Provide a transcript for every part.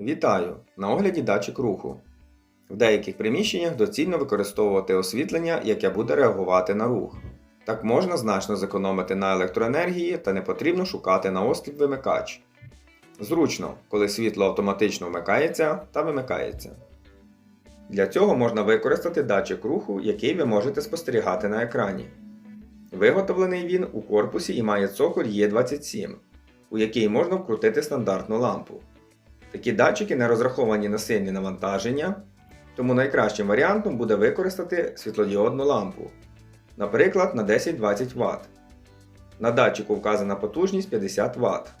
Вітаю! На огляді датчик руху. В деяких приміщеннях доцільно використовувати освітлення, яке буде реагувати на рух. Так можна значно зекономити на електроенергії та не потрібно шукати на осліп вимикач. Зручно, коли світло автоматично вмикається та вимикається. Для цього можна використати датчик руху, який ви можете спостерігати на екрані. Виготовлений він у корпусі і має цоколь Е27, у який можна вкрутити стандартну лампу. Такі датчики не розраховані на сильні навантаження, тому найкращим варіантом буде використати світлодіодну лампу, наприклад, на 10-20 Вт. На датчику вказана потужність 50 Вт.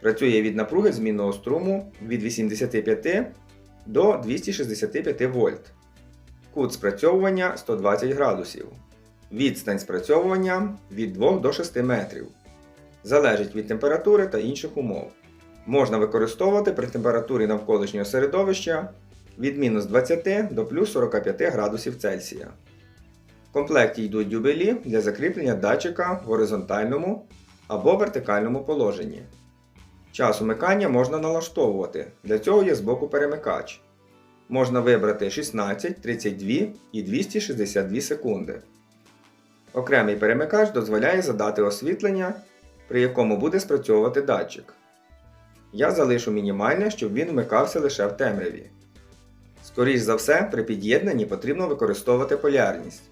Працює від напруги змінного струму від 85 до 265 вольт. Кут спрацьовування 120 градусів. Відстань спрацьовування від 2 до 6 метрів. Залежить від температури та інших умов. Можна використовувати при температурі навколишнього середовища від мінус 20 до плюс 45 градусів Цельсія. В комплекті йдуть дюбелі для закріплення датчика в горизонтальному або вертикальному положенні. Час умикання можна налаштовувати, для цього є збоку перемикач. Можна вибрати 16, 32 і 262 секунди. Окремий перемикач дозволяє задати освітлення, при якому буде спрацьовувати датчик. Я залишу мінімальне, щоб він вмикався лише в темряві. Скоріше за все, при під'єднанні потрібно використовувати полярність,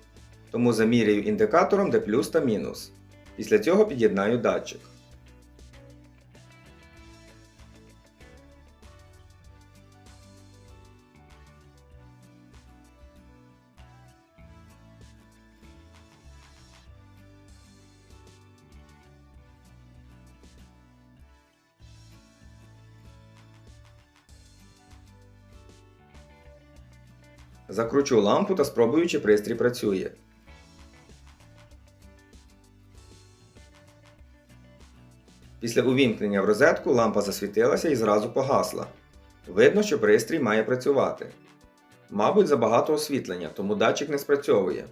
тому заміряю індикатором, де плюс та мінус. Після цього під'єднаю датчик. Закручу лампу та спробую, чи пристрій працює. Після увімкнення в розетку лампа засвітилася і зразу погасла. Видно, що пристрій має працювати. Мабуть, забагато освітлення, тому датчик не спрацьовує.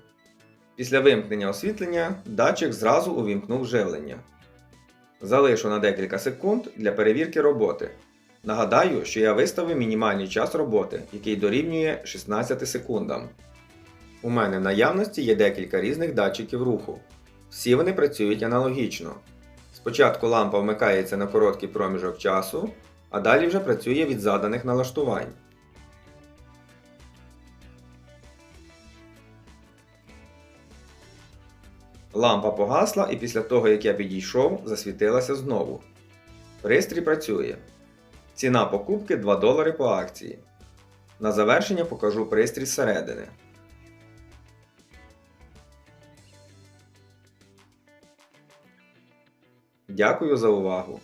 Після вимкнення освітлення датчик зразу увімкнув живлення. Залишу на декілька секунд для перевірки роботи. Нагадаю, що я виставив мінімальний час роботи, який дорівнює 16 секундам. У мене в наявності є декілька різних датчиків руху. Всі вони працюють аналогічно. Спочатку лампа вмикається на короткий проміжок часу, а далі вже працює від заданих налаштувань. Лампа погасла і після того, як я підійшов, засвітилася знову. Пристрій працює. Ціна покупки 2 долари по акції. На завершення покажу пристрій зсередини. Дякую за увагу!